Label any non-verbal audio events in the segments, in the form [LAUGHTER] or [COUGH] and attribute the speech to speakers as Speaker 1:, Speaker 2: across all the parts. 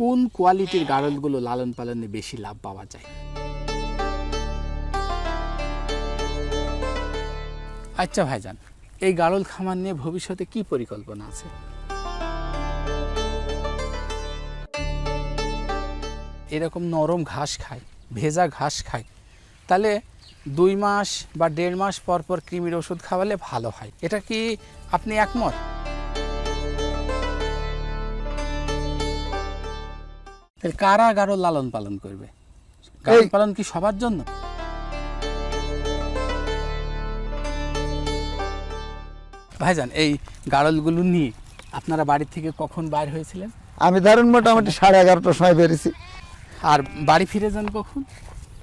Speaker 1: কোন কোয়ালিটির গাড়লগুলো লালন পালনে বেশি লাভ পাওয়া যায়? আচ্ছা ভাইজান, এই গাড়ল খামার নিয়ে ভবিষ্যতে কি পরিকল্পনা আছে? এরকম নরম ঘাস খায় ভেজা ঘাস খায় তাহলে দুই মাস বা দেড় মাস পর পর কৃমির ওষুধ খাওয়ালে ভালো হয়। এটা কি আপনি একমত? তাহলে কারা গারো লালন পালন করবে। লালন পালন কি সবার জন্য? ভাইজান এই গাড়লগুলো নিয়ে আপনারা বাড়ি থেকে কখন বাইর হয়েছিলেন?
Speaker 2: আমি ধরেন মোটামুটি সাড়ে এগারোটার সময় বেরিয়েছি।
Speaker 1: আর বাড়ি ফিরে যান কখন?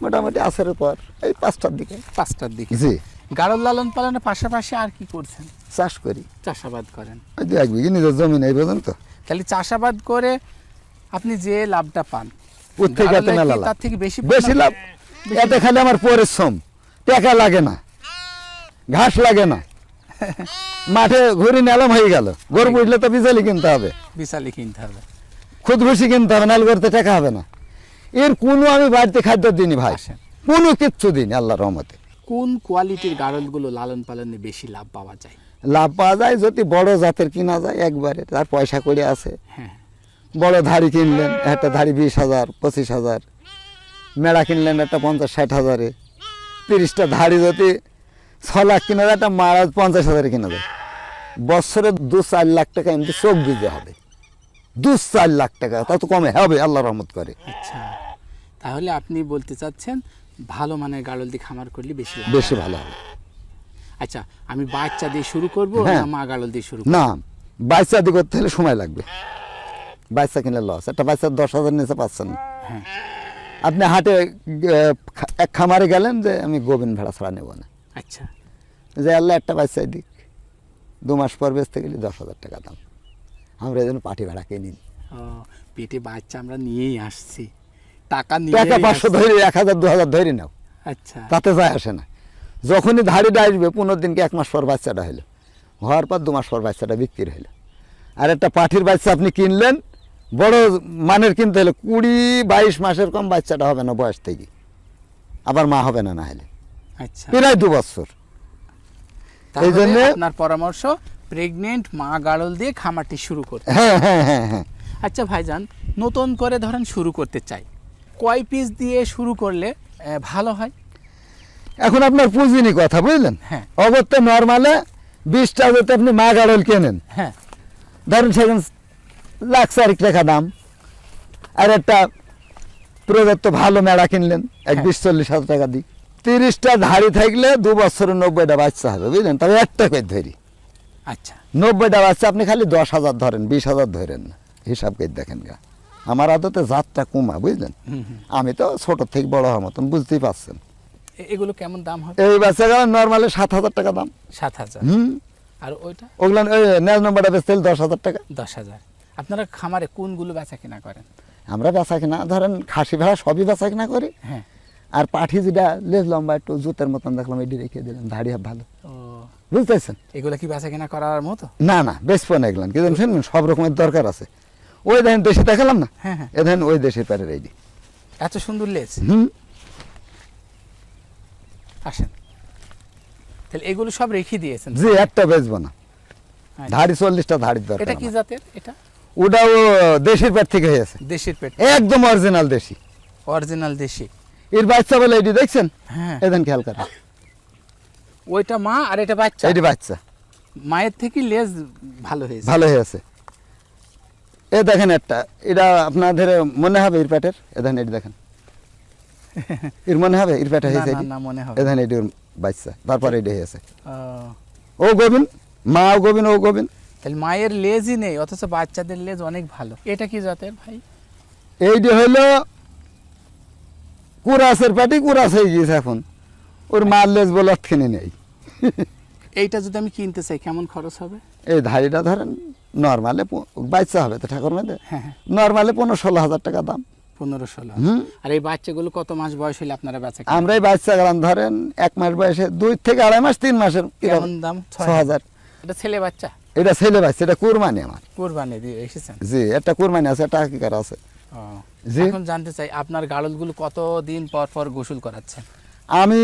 Speaker 2: মোটামুটি আসরের পর এই পাঁচটার দিকে।
Speaker 1: পাঁচটার দিকে।
Speaker 2: জি।
Speaker 1: গাড়ল লালন পালনের পাশাপাশি আর কি করছেন?
Speaker 2: চাষ করি।
Speaker 1: চাষাবাদ করেন।
Speaker 2: ওই দু এক বিঘে নিজের জমি নেই বুঝলেন তো।
Speaker 1: তাহলে চাষাবাদ করে আপনি যে লাভটা পান। তার থেকে বেশি
Speaker 2: বেশি লাভ? এতে খালি আমার পরিশ্রম। টাকা লাগে না। ঘাস লাগে না। মাঠে ঘুরে নিলাম হয়ে গেল। গরু বুঝলে তো বিজালি কিনতে হবে।
Speaker 1: বিশালি কিনতে হবে।
Speaker 2: খুদ ভুসি কিনতে হবে নাহলে করতে টাকা হবে না। এর কোনো আমি বাড়িতে খাদ্য দিইনি ভাই।
Speaker 1: আসেন।
Speaker 2: কোনো কিচ্ছু দিইনি আল্লাহ রহমতে।
Speaker 1: কোন কোয়ালিটির গাড়লগুলো লালন পালনে বেশি লাভ পাওয়া যায়?
Speaker 2: লাভ পাওয়া যায় যদি বড় জাতের কিনা যায় একবারে তার পয়সা করে আছে।
Speaker 1: হ্যাঁ।
Speaker 2: বড় ধাড়ি কিনলেন একটা ধাড়ি বিশ হাজার পঁচিশ হাজার। মেড়া কিনলেন একটা পঞ্চাশ ষাট হাজারে। তিরিশটা ধাড়ি যদি ছ লাখ কিনা যায় একটা মারা পঞ্চাশ হাজারে কিনা যায় বছরে দু চার লাখ টাকা এমনি চোখ দিতে হবে। দু চার লাখ টাকা তা তো কমে হবে আল্লাহ রহমত করে।
Speaker 1: আচ্ছা তাহলে আপনি বলতে চাচ্ছেন ভালো মানের গাড়ল দিয়ে খামার করলে বেশি
Speaker 2: বেশি ভালো হবে।
Speaker 1: আচ্ছা আমি বাচ্চা দিয়ে শুরু করব
Speaker 2: হ্যাঁ।
Speaker 1: না মা গাড়ল দিয়ে শুরু
Speaker 2: না বাচ্চা দি করতে হলে সময় লাগবে। বাচ্চা কিনলে লস একটা বাচ্চা দশ হাজার নিচে পাচ্ছেন। না
Speaker 1: হ্যাঁ।
Speaker 2: আপনি হাটে এক খামারে গেলেন যে আমি গোবিন ভেড়া ছাড়া নেব না।
Speaker 1: আচ্ছা।
Speaker 2: যে আল্লাহ একটা বাচ্চা দিক। দু মাস পর বেচতে গেলে দশ হাজার টাকা দাম। আমরা এই জন্য পাটি ভাড়া কিনি।
Speaker 1: পেটে বাচ্চা আমরা নিয়েই আসছি। টাকা নিয়ে
Speaker 2: টাকা পাঁচশো ধরে এক হাজার দু হাজার ধরে নাও।
Speaker 1: আচ্ছা।
Speaker 2: তাতে যায় আসে না। যখনই ধাড়িটা আসবে পনেরো দিনকে এক মাস পর বাচ্চাটা হলো। হওয়ার পর দু মাস পর বাচ্চাটা বিক্রি হলো। আর একটা পাঠির বাচ্চা আপনি কিনলেন বড় মানের কিনতে হলে কুড়ি বাইশ মাসের কম বাচ্চাটা হবে না বয়স থেকে। আবার মা হবে না না হলে
Speaker 1: আচ্ছা।
Speaker 2: প্রায় দু বছর।
Speaker 1: তাহলে
Speaker 2: জন্যে-
Speaker 1: আপনার পরামর্শ প্রেগনেন্ট মা গাড়ল দিয়ে খামারটি শুরু করতে।
Speaker 2: হ্যাঁ হ্যাঁ হ্যাঁ হ্যাঁ
Speaker 1: আচ্ছা ভাইজান নতুন করে ধরেন শুরু করতে চাই। কয় পিস দিয়ে শুরু করলে ভালো হয়?
Speaker 2: এখন আপনার পুঁজিনি কথা বুঝলেন?
Speaker 1: হ্যাঁ।
Speaker 2: অগত্যা নর্মালে বিশটা যদি আপনি মা গাড়ল কেনেন।
Speaker 1: হ্যাঁ।
Speaker 2: ধরুন সেখানে লাখ চারিক টাকা দাম। আর একটা প্রদত্ত ভালো মেড়া কিনলেন এক
Speaker 1: হ্যাঁ।
Speaker 2: বিশ চল্লিশ হাজার টাকা দিই তিরিশটা ধাড়ি থাকলে দু বছরে নব্বইটা বাচ্চা হবে বুঝলেন? তবে একটা করে ধরি
Speaker 1: আচ্ছা।
Speaker 2: নব্বইটা বাচ্চা আপনি খালি দশ হাজার ধরেন বিশ হাজার ধরেন না হিসাব করে দেখেন গা। আমার আদতে জাতটা কমা বুঝলেন? আমি তো ছোট থেকে বড় হওয়ার মতন বুঝতেই পারছেন।
Speaker 1: এগুলো কেমন দাম হবে?
Speaker 2: এই বাচ্চাগুলো নর্মালি সাত হাজার টাকা দাম।
Speaker 1: সাত হাজার।
Speaker 2: হুম।
Speaker 1: আর ওইটা?
Speaker 2: ওগুলো ওই ন্যাজ নম্বরটা বেচতে দশ হাজার টাকা।
Speaker 1: দশ হাজার। আপনারা খামারে কোনগুলো বেচা কেনা করেন?
Speaker 2: আমরা বেচা কিনা ধরেন খাসি ভেড়া সবই বেচা কিনা করি।
Speaker 1: হ্যাঁ।
Speaker 2: আর পাঠি যেটা লেজ লম্বা একটু জুতের মতন দেখলাম এটি রেখে দিলাম ধাড়ি হাত ভালো। বুঝতেছেন?
Speaker 1: এগুলো কি বেচা কেনা করার মতো?
Speaker 2: না না বেচবো না এগুলাম কি জানেন সব রকমের দরকার আছে। ওই দেখেন দেশে দেখালাম না?
Speaker 1: হ্যাঁ হ্যাঁ।
Speaker 2: এ দেখেন ওই দেশের প্যারের এইটি
Speaker 1: এত সুন্দর লেজ।
Speaker 2: হুম।
Speaker 1: আসেন। তাহলে এগুলো সব রেখে দিয়েছেন।
Speaker 2: জি একটা বেচবো না।
Speaker 1: আচ্ছা।
Speaker 2: ধাড়ি চল্লিশটা ধাড়ির দরকার
Speaker 1: এটা কি জাতের? এটা?
Speaker 2: ওটাও দেশের পেট থেকে হয়েছে
Speaker 1: দেশির পেট
Speaker 2: একদম অরিজিনাল দেশি।
Speaker 1: অরিজিনাল দেশি।
Speaker 2: এর বাচ্চা বলে এটি দেখছেন?
Speaker 1: হ্যাঁ।
Speaker 2: এদেন খেয়াল করেন।
Speaker 1: ওইটা মা আর এটা বাচ্চা?
Speaker 2: এটি বাচ্চা।
Speaker 1: মায়ের থেকে লেজ ভালো হয়েছে।
Speaker 2: ভালো হয়েছে এ দেখেন একটা এটা আপনাদের মনে হবে এর পেটের? এ দেখেন এটি দেখেন। এর মনে হবে এর পেটে হয়েছে
Speaker 1: না, মনে হবে
Speaker 2: এ এটি বাচ্চা। তারপরে এটি হয়েছে
Speaker 1: ও,
Speaker 2: ও গোবিন মাও গোবিন ও গোবিন।
Speaker 1: তাহলে মায়ের লেজই নেই অথচ বাচ্চাদের লেজ অনেক ভালো। এটা কি জাতের ভাই?
Speaker 2: এইটা হলো কুরাসের পেটে কুরাস হয়ে গিয়েছে এখন। ওর মার লেজ বলে অতখানি নেই।
Speaker 1: এইটা যদি আমি কিনতে চাই কেমন খরচ হবে?
Speaker 2: এই ধাড়িটা ধরেন নর্মালে বাচ্চা হবে তো ঠাকুর মেয়েদের।
Speaker 1: হ্যাঁ হ্যাঁ।
Speaker 2: নর্মালে পনেরো ষোলো হাজার টাকা দাম।
Speaker 1: পনেরো ষোলো। আর এই বাচ্চাগুলো কত মাস বয়স হলে আপনারা বেচা কেনা
Speaker 2: আমরা এই বাচ্চা গেলাম ধরেন এক মাস বয়সে দুই থেকে আড়াই মাস তিন মাসের
Speaker 1: কেমন দাম?
Speaker 2: ছ হাজার।
Speaker 1: এটা ছেলে বাচ্চা?
Speaker 2: এটা ছেলে বাচ্চা এটা কুরবানি আমার।
Speaker 1: কুরবানি দিয়ে এসেছেন?
Speaker 2: জি একটা কুরবানি আছে একটা হাকিকার আছে। জি।
Speaker 1: এখন জানতে চাই আপনার গাড়লগুলো কতদিন পর পর গোসল করাচ্ছেন?
Speaker 2: আমি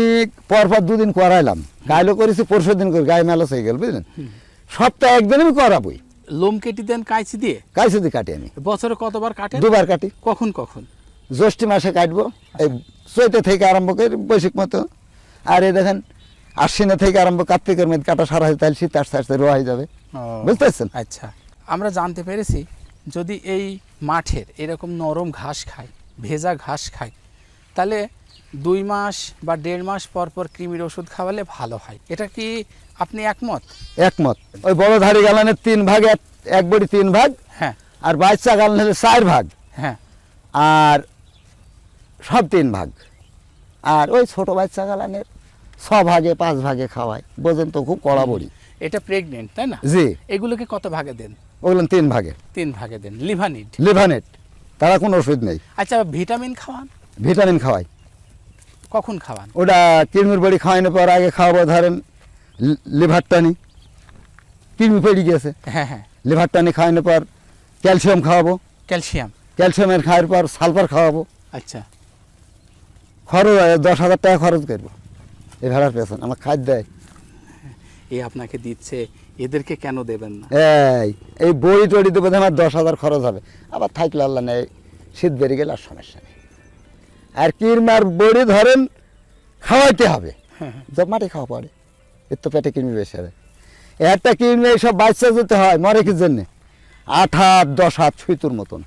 Speaker 2: পরপর দুদিন করাইলাম। গাইলো করেছি পরশু দিন করে গায়ে মেলাস হয়ে গেল বুঝলেন? সপ্তাহে একদিন আমি করাবই।
Speaker 1: লোম কেটে দেন কাইচি দিয়ে?
Speaker 2: কাইছে দিয়ে কাটি আমি।
Speaker 1: বছরে কতবার কাটেন?
Speaker 2: দুবার কাটি।
Speaker 1: কখন কখন?
Speaker 2: জ্যৈষ্ঠ মাসে কাটবো। এই চৈতে থেকে আরম্ভ করে বৈশাখ মতো। আর এই দেখেন আশ্বিনে থেকে আরম্ভ কার্তিকের মেদ কাটা সারা হয় তাহলে শীত আস্তে আস্তে রোয়া হয়ে যাবে। বুঝতে পারছেন
Speaker 1: আচ্ছা আমরা জানতে পেরেছি যদি এই মাঠের এরকম নরম ঘাস খায় ভেজা ঘাস খায় তাহলে দুই মাস বা দেড় মাস পর পর কৃমির ওষুধ খাওয়ালে ভালো হয়। এটা কি আপনি একমত?
Speaker 2: একমত। ওই বড় ধাড়ি গালানের তিন ভাগ এক- এক বড়ি তিন ভাগ
Speaker 1: হ্যাঁ।
Speaker 2: আর বাচ্চা গালান হলে চার ভাগ
Speaker 1: হ্যাঁ।
Speaker 2: আর সব তিন ভাগ। আর ওই ছোট বাচ্চা গালানের ছ ভাগে পাঁচ ভাগে খাওয়ায়। বোঝেন তো খুব কড়া বড়ি
Speaker 1: এটা প্রেগনেন্ট তাই না?
Speaker 2: জি।
Speaker 1: এগুলোকে কত ভাগে দেন?
Speaker 2: ওগুলো তিন ভাগে।
Speaker 1: তিন ভাগে দেন। লিভানিড
Speaker 2: লিভানেট তারা কোনো ওষুধ নেই।
Speaker 1: আচ্ছা ভিটামিন খাওয়ান?
Speaker 2: ভিটামিন খাওয়াই।
Speaker 1: কখন খাওয়ান?
Speaker 2: ওটা কিরমির বড়ি খাওয়ানোর পর আগে খাওয়াবো ধরেন লিভার টানি। কিরমি পড়ে গেছে
Speaker 1: হ্যাঁ হ্যাঁ।
Speaker 2: লিভার টানি খাওয়ানোর পর ক্যালসিয়াম খাওয়াবো।
Speaker 1: ক্যালসিয়াম
Speaker 2: ক্যালসিয়ামের খাওয়ার পর সালফার খাওয়াবো।
Speaker 1: আচ্ছা।
Speaker 2: খরচ দশ হাজার টাকা খরচ করব। এই ভেড়ার পেছন আমার খাদ্য দেয়।
Speaker 1: এ আপনাকে দিচ্ছে এদেরকে কেন দেবেন না?
Speaker 2: এই এই বড়ি টড়ি দেবো আমার দশ হাজার খরচ হবে। আবার থাকলে আল্লাহ নেই শীত বেরিয়ে গেলে আর সমস্যা নেই। আর কিরমার বড়ি ধরেন খাওয়াইতে হবে। [LAUGHS] জব মাটি খাওয়া পড়ে এর তো পেটে কিনবি বেশি হবে। একটা কিনবে এইসব বাচ্চা যেতে হয় মরে কি জন্যে? আট হাত দশ হাত ছুঁতুর মতন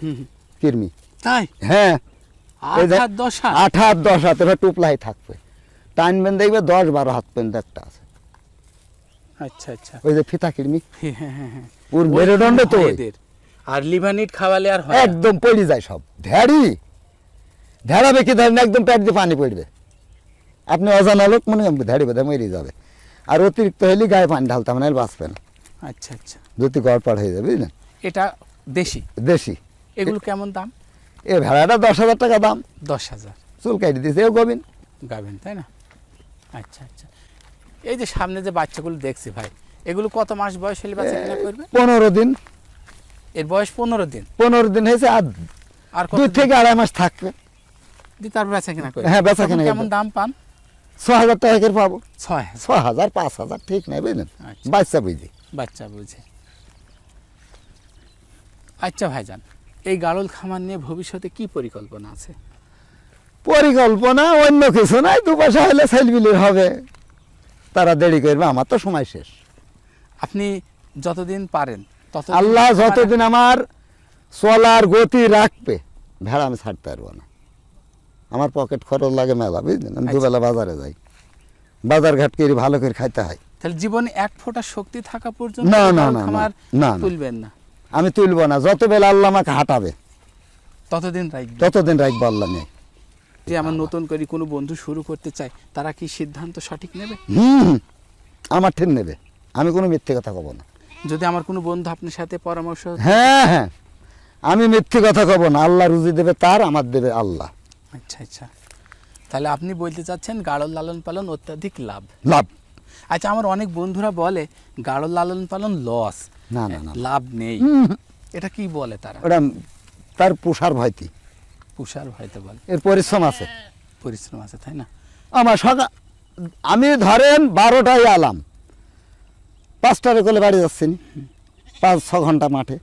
Speaker 1: হুম, [LAUGHS] হুম।
Speaker 2: কিরমি।
Speaker 1: তাই?
Speaker 2: হ্যাঁ। এই
Speaker 1: আট হাত দশ হাত?
Speaker 2: আট হাত দশ হাত এবার টুপলাই থাকবে। টাইনবেন দেখবে দশ বারো হাত পর্যন্ত একটা আছে।
Speaker 1: আচ্ছা আচ্ছা।
Speaker 2: ওই যে ফিতা কিরমি
Speaker 1: হ্যাঁ, হ্যাঁ, হ্যাঁ।
Speaker 2: ওর মেরুদণ্ড তো।
Speaker 1: আর লিভানিট খাওয়ালে আর
Speaker 2: একদম পড়ে যায় সব। কি ধরেন একদম পেট দিয়ে পানি পড়বে। আপনি অজানা লোক মনে ধ্যাড়ি বোধ মরে যাবে। আর অতিরিক্ত হলে গায়ে পানি ঢালতে হবে না বাঁচবে না।
Speaker 1: আচ্ছা আচ্ছা।
Speaker 2: যদি গড়পাড় হয়ে যাবে বুঝলেন?
Speaker 1: এটা দেশি?
Speaker 2: দেশি।
Speaker 1: এগুলো কেমন দাম?
Speaker 2: এ ভেড়াটা দশ হাজার টাকা দাম।
Speaker 1: দশ হাজার।
Speaker 2: চুল কাটি দিয়েছে এও গবিন।
Speaker 1: গাবেন তাই না? আচ্ছা আচ্ছা। এই যে সামনে যে বাচ্চাগুলো দেখছি ভাই এগুলো কত মাস বয়স হলে বাচ্চা কিনা করবে?
Speaker 2: পনেরো দিন।
Speaker 1: এর বয়স পনেরো দিন?
Speaker 2: পনেরো দিন হয়েছে আর
Speaker 1: আর কত
Speaker 2: দুই থেকে আড়াই মাস থাকবে।
Speaker 1: দিন তারপর বেচা কিনা করবে?
Speaker 2: হ্যাঁ, বেচা কিনা
Speaker 1: কেমন দাম পান?
Speaker 2: ছ হাজার টাকা করে পাবো।
Speaker 1: ছয় হাজার।
Speaker 2: ছ হাজার পাঁচ হাজার ঠিক নাই বুঝলেন?
Speaker 1: আচ্ছা।
Speaker 2: বাচ্চা বুঝি।
Speaker 1: বাচ্চা বুঝে। আচ্ছা ভাইজান এই গাড়ল খামার নিয়ে ভবিষ্যতে কি পরিকল্পনা আছে?
Speaker 2: পরিকল্পনা অন্য কিছু নাই দু পয়সা হলে সেলবিলির হবে। তারা দেরি করবে আমার তো সময় শেষ।
Speaker 1: আপনি যতদিন পারেন তত
Speaker 2: আল্লাহ যতদিন আমার চলার গতি রাখবে ভেড়া আমি ছাড়তে পারব না। আমার পকেট খরচ লাগে মেলা বুঝলেন? আমি
Speaker 1: আচ্ছা।
Speaker 2: দুবেলা বাজারে যাই। বাজার ঘাট করে ভালো করে খাইতে হয়।
Speaker 1: তাহলে জীবনে এক ফোঁটা শক্তি থাকা পর্যন্ত
Speaker 2: না, না, না, না,
Speaker 1: খামার
Speaker 2: না।
Speaker 1: তুলবেন না।
Speaker 2: আমি তুলবো না যত বেলা আল্লাহ আমাকে হাঁটাবে
Speaker 1: ততদিন রাখবেন।
Speaker 2: ততদিন রাখব আল্লাহ নেই
Speaker 1: যে আমার নতুন করে কোনো বন্ধু শুরু করতে চায় তারা কি সিদ্ধান্ত সঠিক নেবে?
Speaker 2: হুম আমার ঠিক নেবে। আমি কোনো মিথ্যে কথা কব না।
Speaker 1: যদি আমার কোনো বন্ধু আপনার সাথে পরামর্শ
Speaker 2: হ্যাঁ হ্যাঁ। আমি মিথ্যে কথা কব না। আল্লাহ রুজি দেবে তার আমার দেবে আল্লাহ।
Speaker 1: আচ্ছা আচ্ছা। তাহলে আপনি বলতে চাচ্ছেন গাড়ল লালন পালন অত্যাধিক লাভ?
Speaker 2: লাভ।
Speaker 1: আচ্ছা আমার অনেক বন্ধুরা বলে গাড়ল লালন পালন লস
Speaker 2: না না না
Speaker 1: লাভ নেই। এটা কি বলে তারা?
Speaker 2: ওটা তার পোষার ভয়তি
Speaker 1: পুষার হয়তো বলে।
Speaker 2: এর পরিশ্রম আছে।
Speaker 1: পরিশ্রম আছে তাই না?
Speaker 2: আমার সকাল আমি ধরেন বারোটায় আলাম। পাঁচটারে কোলে বাড়ি যাচ্ছি পাঁচ ছ ঘণ্টা মাঠে।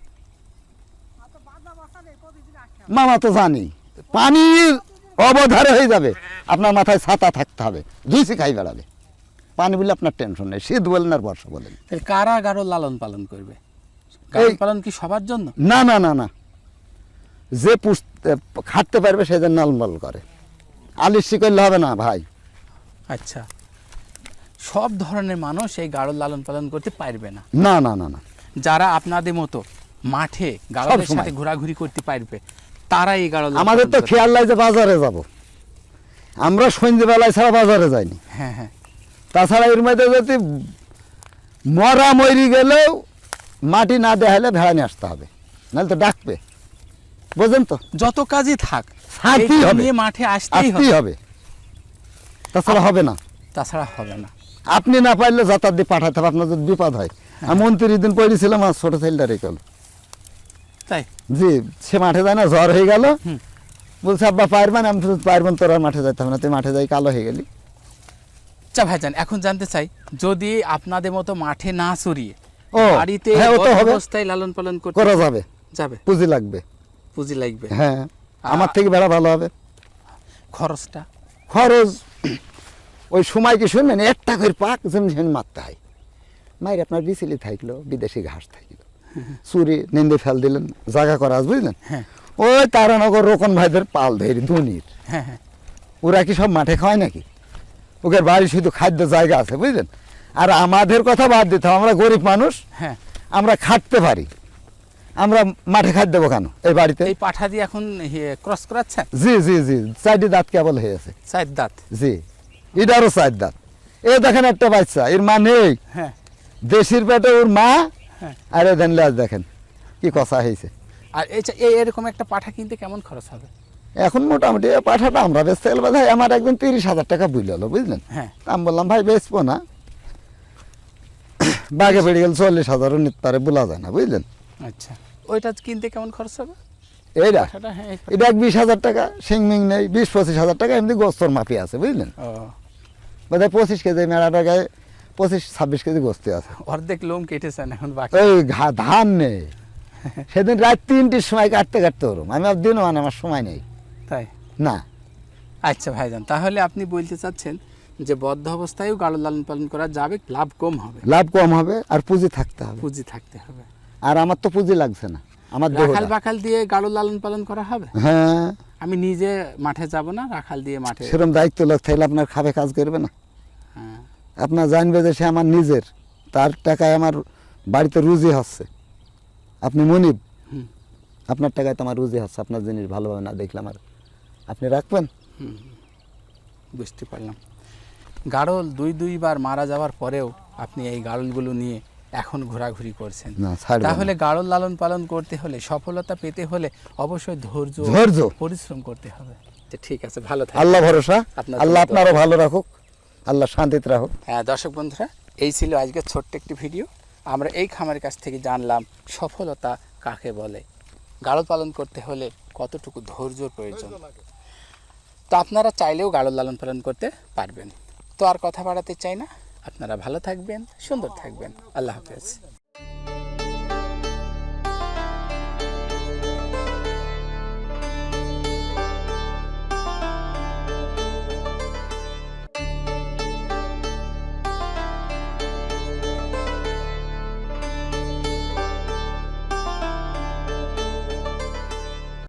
Speaker 2: মামা তো জানি। পানির অবধারে হয়ে যাবে। আপনার মাথায় ছাতা থাকতে হবে। জুইসি খাই বেড়াবে। পানি বলে আপনার টেনশন নেই। শীত বলেন আর বর্ষা বলেন।
Speaker 1: কারা গাড়ল লালন পালন করবে? পালন কি সবার জন্য?
Speaker 2: না না না না। যে পুষতে খাটতে পারবে সে যেন নলমল করে আলিসি করলে হবে না ভাই।
Speaker 1: আচ্ছা। সব ধরনের মানুষ এই গাড়ল লালন পালন করতে পারবে না।
Speaker 2: না না না না।
Speaker 1: যারা আপনাদের মতো মাঠে গাড়লের সাথে ঘোরাঘুরি করতে পারবে তারা এই গাড়ল
Speaker 2: আমাদের তো খেয়াল নাই যে বাজারে যাব। আমরা সন্ধ্যেবেলায় ছাড়া বাজারে যাইনি।
Speaker 1: হ্যাঁ হ্যাঁ।
Speaker 2: তাছাড়া এর মধ্যে যদি মরা মরি গেলেও মাটি না দেখালে ভেড়া নিয়ে আসতে হবে। নাহলে তো ডাকবে। বুঝলেন তো?
Speaker 1: যত কাজই থাক
Speaker 2: থাকতেই হবে।
Speaker 1: নিয়ে মাঠে আসতেই হবে।
Speaker 2: হবে। তাছাড়া হবে না।
Speaker 1: তাছাড়া হবে না।
Speaker 2: আপনি না পারলে যাতায়াত দিয়ে পাঠাতে হবে আপনার যদি বিপদ হয়। আমি মন্ত্রী দিন পড়েছিলাম আর ছোট ছেলেটা রেখে
Speaker 1: তাই?
Speaker 2: জি সে মাঠে যায় না জ্বর হয়ে গেল। বলছে আব্বা পারবেন আমি পারবেন তোর আর মাঠে যাইতে হবে না। তুই মাঠে যাই কালো হয়ে গেলি।
Speaker 1: আচ্ছা ভাইজান এখন জানতে চাই যদি আপনাদের মতো মাঠে না
Speaker 2: ও,
Speaker 1: বাড়িতে
Speaker 2: হ্যাঁ, হবে।
Speaker 1: অবস্থায় লালন পালন
Speaker 2: করা যাবে।
Speaker 1: যাবে।
Speaker 2: পুঁজি লাগবে।
Speaker 1: পুঁজি লাগবে।
Speaker 2: হ্যাঁ আমার থেকে বেড়া ভালো হবে।
Speaker 1: খরচটা?
Speaker 2: খরচ ওই সময় কি শুনবেন একটা করে পাক যেমন মারতে হয়। মায়ের আপনার বিচিলি থাকল বিদেশি ঘাস থাকল। চুরি নিন্দে ফেল দিলেন জায়গা করা বুঝলেন?
Speaker 1: হ্যাঁ।
Speaker 2: ওই তারানগর রোকন ভাইদের পাল ধরি ধনির।
Speaker 1: হ্যাঁ হ্যাঁ।
Speaker 2: ওরা কি সব মাঠে খায় নাকি? ওকে বাড়ি শুধু খাদ্য জায়গা আছে বুঝলেন? আর আমাদের কথা বাদ দিতে হবে, আমরা গরিব মানুষ।
Speaker 1: হ্যাঁ।
Speaker 2: আমরা খাটতে পারি। আমরা মাঠে খাদ্য দেবো কেন? এই বাড়িতে?
Speaker 1: এই পাঠা দিয়ে এখন ক্রস করাচ্ছেন?
Speaker 2: জি জি জি। চারটি দাঁত কেবল হয়ে আছে।
Speaker 1: চার দাঁত?
Speaker 2: জি। এটারও চার দাঁত। এ দেখেন একটা বাচ্চা এর মা নেই।
Speaker 1: হ্যাঁ।
Speaker 2: দেশির পেটে ওর মা।
Speaker 1: হ্যাঁ।
Speaker 2: আর এ দেন লেজ দেখেন কি কষা হয়েছে
Speaker 1: আর এই এরকম একটা পাঠা কিনতে কেমন খরচ হবে?
Speaker 2: এখন মোটামুটি পাঠাটা আমরা বেচতে গেলে ভাই আমার একদম তিরিশ হাজার টাকা বুঝল হলো বুঝলেন?
Speaker 1: হ্যাঁ।
Speaker 2: আমি বললাম ভাই বেচবো না। বাঘে বেড়ে গেলে চল্লিশ হাজারও নিতে পারে বলা যায় না বুঝলেন?
Speaker 1: আচ্ছা। ওইটা কিনতে কেমন খরচ হবে?
Speaker 2: এইটা?
Speaker 1: হ্যাঁ
Speaker 2: এটা এক বিশ হাজার টাকা সিংমিং নেই বিশ পঁচিশ হাজার টাকা এমনি গোস্তর মাপি আছে বুঝলেন?
Speaker 1: ও।
Speaker 2: বোধহয় পঁচিশ কেজি মেলাটা গায়ে পঁচিশ ছাব্বিশ কেজি গোস্তি আছে।
Speaker 1: অর্ধেক লোম কেটেছেন এখন বাকি।
Speaker 2: ওই ঘা ধান নেই। সেদিন রাত তিনটির সময় কাটতে কাটতে ওরম। আমি আর দিনও মানে আমার সময় নেই।
Speaker 1: তাই?
Speaker 2: না।
Speaker 1: আচ্ছা ভাইজান তাহলে আপনি বলতে চাচ্ছেন যে বদ্ধ অবস্থায়ও গাড়ো লালন পালন করা যাবে লাভ কম হবে।
Speaker 2: লাভ কম হবে আর পুঁজি থাকতে হবে।
Speaker 1: পুঁজি থাকতে হবে।
Speaker 2: আর আমার তো পুঁজি লাগছে না আমার
Speaker 1: রাখাল বাখাল দিয়ে গাড়ো লালন পালন করা হবে?
Speaker 2: হ্যাঁ।
Speaker 1: আমি নিজে মাঠে যাব না রাখাল দিয়ে মাঠে
Speaker 2: সেরকম দায়িত্ব লোক থাকলে আপনার খাবে কাজ করবে না।
Speaker 1: হ্যাঁ।
Speaker 2: আপনার জানবে যে সে আমার নিজের তার টাকায় আমার বাড়িতে রুজি হচ্ছে। আপনি মনিব? আপনার টাকায় তো আমার রুজি হচ্ছে আপনার জিনিস ভালোভাবে না দেখলাম আর আপনি রাখবেন?
Speaker 1: বুঝতে পারলাম। গাড়ল দুই দুইবার মারা যাওয়ার পরেও আপনি এই গাড়লগুলো নিয়ে এখন ঘোরাঘুরি করছেন। তাহলে গাড়ল লালন পালন করতে হলে সফলতা পেতে হলে অবশ্যই ধৈর্য
Speaker 2: ধৈর্য।
Speaker 1: পরিশ্রম করতে হবে। ঠিক আছে ভালো
Speaker 2: আল্লাহ ভরসা। আল্লাহ আপনারও ভালো রাখুক। আল্লাহ শান্তিতে রাখুক।
Speaker 1: হ্যাঁ দর্শক বন্ধুরা এই ছিল আজকে ছোট্ট একটি ভিডিও। আমরা এই খামারের কাছ থেকে জানলাম সফলতা কাকে বলে। গাড়ল পালন করতে হলে কতটুকু ধৈর্যর প্রয়োজন? তো আপনারা চাইলেও গাড়ল লালন পালন করতে পারবেন। তো আর কথা বাড়াতে চাই না। আপনারা ভালো থাকবেন সুন্দর থাকবেন। আল্লাহ হাফেজ।